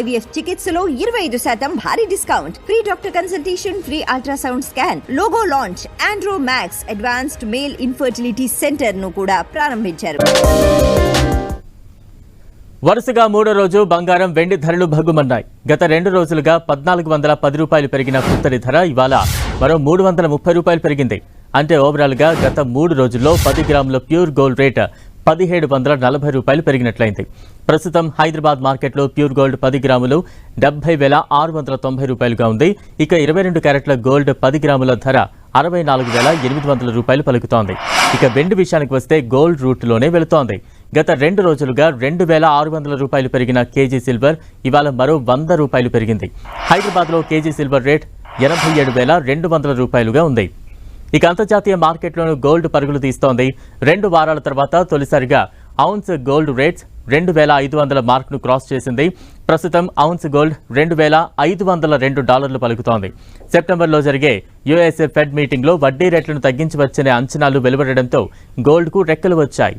IVF చికిత్సలో ఇరవై ఐదు శాతం భారీ discount. Free doctor consultation free ultrasound scan logo launch Andro Max advanced male infertility సెంటర్ను కూడా ప్రారంభించారు. వరుసగా మూడో రోజు బంగారం వెండి ధరలు భగ్గుమన్నాయి. గత రెండు రోజులుగా పద్నాలుగు వందల పది రూపాయలు పెరిగిన పుత్తడి ధర ఇవాళ మరో మూడు వందల ముప్పై రూపాయలు పెరిగింది. అంటే ఓవరాల్గా గత మూడు రోజుల్లో పది గ్రాముల ప్యూర్ గోల్డ్ రేట్ పదిహేడు వందల నలభై రూపాయలు పెరిగినట్లయింది. ప్రస్తుతం హైదరాబాద్ మార్కెట్లో ప్యూర్ గోల్డ్ పది గ్రాములు డెబ్బై వేల ఆరు వందల తొంభై రూపాయలుగా ఉంది. ఇక ఇరవై రెండు క్యారెట్ల గోల్డ్ పది గ్రాముల ధర అరవై నాలుగు వేల ఎనిమిది వందల రూపాయలు పలుకుతోంది. ఇక వెండి విషయానికి వస్తే గోల్డ్ రూట్లోనే వెళుతోంది. గత రెండు రోజులుగా రెండు వేల ఆరు వందల రూపాయలు పెరిగిన కేజీ సిల్వర్ ఇవాళ మరో వంద రూపాయలు పెరిగింది. హైదరాబాద్లో కేజీ సిల్వర్ రేట్ ఎనభై ఏడు వేల రెండు వందల రూపాయలుగా ఉంది. ఇక అంతర్జాతీయ మార్కెట్లోనూ గోల్డ్ పరుగులు తీస్తోంది. రెండు వారాల తర్వాత తొలిసారిగా ఔన్స్ గోల్డ్ రేట్స్ రెండు వేల ఐదు వందల మార్క్ను క్రాస్ చేసింది. ప్రస్తుతం ఔన్స్ గోల్డ్ రెండు వేల ఐదు వందల రెండు డాలర్లు పలుకుతోంది. సెప్టెంబర్లో జరిగే యుఎస్ఏ ఫెడ్ మీటింగ్లో వడ్డీ రేట్లను తగ్గించవచ్చనే అంచనాలు వెలువడడంతో గోల్డ్కు రెక్కలు వచ్చాయి.